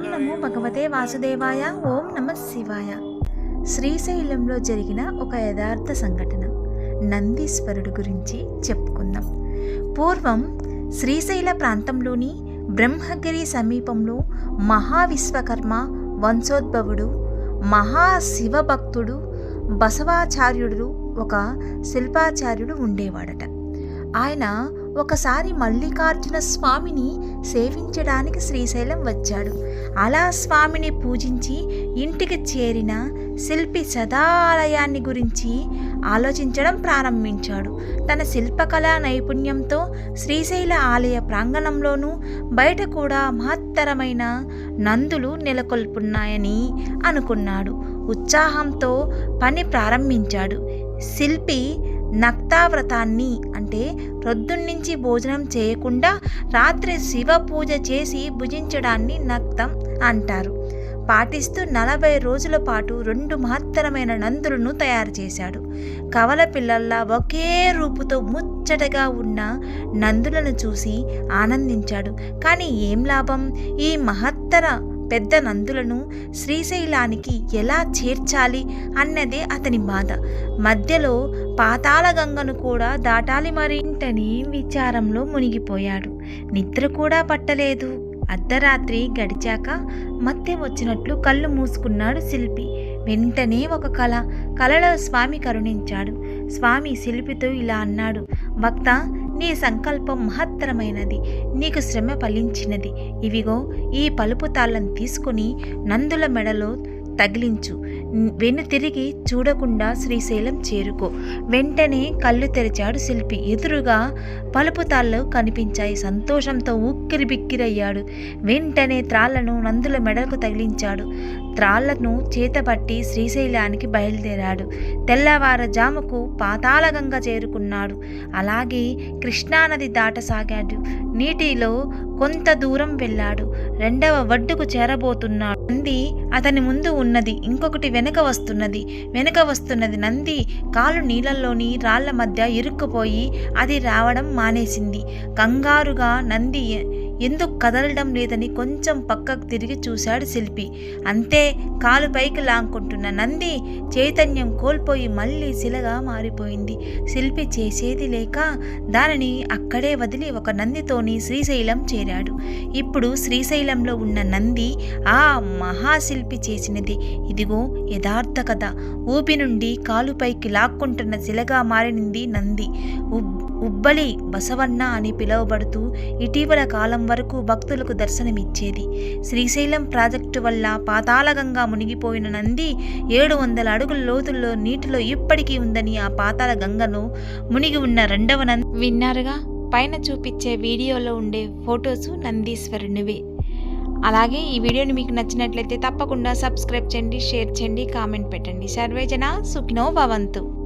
ఓం నమో భగవతే వాసుదేవాయ ఓం నమ శివాయ. శ్రీశైలంలో జరిగిన ఒక యథార్థ సంఘటన. నందీశ్వరుడు గురించి చెప్పుకుందాం. పూర్వం శ్రీశైల ప్రాంతంలోని బ్రహ్మగిరి సమీపంలో మహావిశ్వకర్మ వంశోద్భవుడు మహాశివభక్తుడు బసవాచార్యుడు ఒక శిల్పాచార్యుడు ఉండేవాడట. ఆయన ఒకసారి మల్లికార్జున స్వామిని సేవించడానికి శ్రీశైలం వచ్చాడు. అలా స్వామిని పూజించి ఇంటికి చేరిన శిల్పి సదాలయాన్ని గురించి ఆలోచించడం ప్రారంభించాడు. తన శిల్పకళా నైపుణ్యంతో శ్రీశైల ఆలయ ప్రాంగణంలోనూ బయట కూడా మహత్తరమైన నందులు నెలకొల్పున్నాయని అనుకున్నాడు. ఉత్సాహంతో పని ప్రారంభించాడు. శిల్పి నక్తావ్రతాన్ని అంటే ప్రొద్దున్నుంచి భోజనం చేయకుండా రాత్రి శివ పూజ చేసి భుజించడాన్ని నక్తం అంటారు. పాటిస్తూ నలభై రోజుల పాటు రెండు మహత్తరమైన నందులను తయారు చేశాడు. కవల పిల్లల్లా ఒకే రూపుతో ముచ్చటగా ఉన్న నందులను చూసి ఆనందించాడు. కానీ ఏం లాభం? ఈ మహత్తర పెద్ద నందులను శ్రీశైలానికి ఎలా చేర్చాలి అన్నదే అతని బాధ. మధ్యలో పాతాళగంగను కూడా దాటాలి మరింటని విచారంలో మునిగిపోయాడు. నిద్ర కూడా పట్టలేదు. అర్ధరాత్రి గడిచాక మత్తె వచ్చినట్లు కళ్ళు మూసుకున్నాడు శిల్పి. వెంటనే ఒక కళ కలలో స్వామి కరుణించాడు. స్వామి శిల్పితో ఇలా అన్నాడు భక్త నీ సంకల్పం మహత్తరమైనది. నీకు శ్రమ ఫలించినది. ఇవిగో ఈ పలుపు తాళ్ళను తీసుకుని నందుల మెడలో తగిలించు. వెను తిరిగి చూడకుండా శ్రీశైలం చేరుకో. వెంటనే కళ్ళు తెరిచాడు శిల్పి. ఎదురుగా పలుపు తాళ్ళు కనిపించాయి. సంతోషంతో ఉక్కిరి బిక్కిరయ్యాడు. వెంటనే త్రాళ్ళను నందుల మెడకు తగిలించాడు. త్రాళ్ళను చేతపట్టి శ్రీశైలానికి బయలుదేరాడు. తెల్లవారుజాముకు పాతాళగంగ చేరుకున్నాడు. అలాగే కృష్ణానది దాటసాగాడు. నీటిలో కొంత దూరం వెళ్ళాడు. రెండవ వడ్డుకు చేరబోతున్నాడు. అంది అతని ముందు ఉన్నది. ఇంకొకటి వెనక వస్తున్నది. వెనక వస్తున్నది నంది కాలు నీళ్ళల్లోని రాళ్ళ మధ్య ఇరుక్కుపోయి అది రావడం మానేసింది. కంగారుగా నంది ఎందుకు కదలడం లేదని కొంచెం పక్కకు తిరిగి చూశాడు శిల్పి. అంతే కాలు పైకి లాంకుంటున్న నంది చైతన్యం కోల్పోయి మళ్ళీ శిలగా మారిపోయింది. శిల్పి చేసేది లేక దానిని అక్కడే వదిలి ఒక నందితోని శ్రీశైలం చేరాడు. ఇప్పుడు శ్రీశైలంలో ఉన్న నంది ఆ మహాశిల్పి చేసినది. ఇదిగో యథార్థ కథ. ఊపి నుండి కాలుపైకి లాక్కుంటున్న శిలగా మారినింది నంది. ఉబ్ ఉబ్బలి బసవన్న అని పిలువబడుతూ ఇటీవల కాలం వరకు భక్తులకు దర్శనమిచ్చేది. శ్రీశైలం ప్రాజెక్టు వల్ల పాతాళగంగా మునిగిపోయిన నంది ఏడు వందల అడుగుల లోతుల్లో నీటిలో ఇప్పటికీ ఉందని ఆ పాతాళ గంగను మునిగి ఉన్న రెండవ నంది విన్నారుగా? పైన చూపించే వీడియోలో ఉండే ఫొటోస్ నందీశ్వరునివి. అలాగే ఈ వీడియోని మీకు నచ్చినట్లయితే తప్పకుండా సబ్స్క్రైబ్ చేయండి షేర్ చేయండి కామెంట్ పెట్టండి. సర్వేజన సుఖినో భవంతు.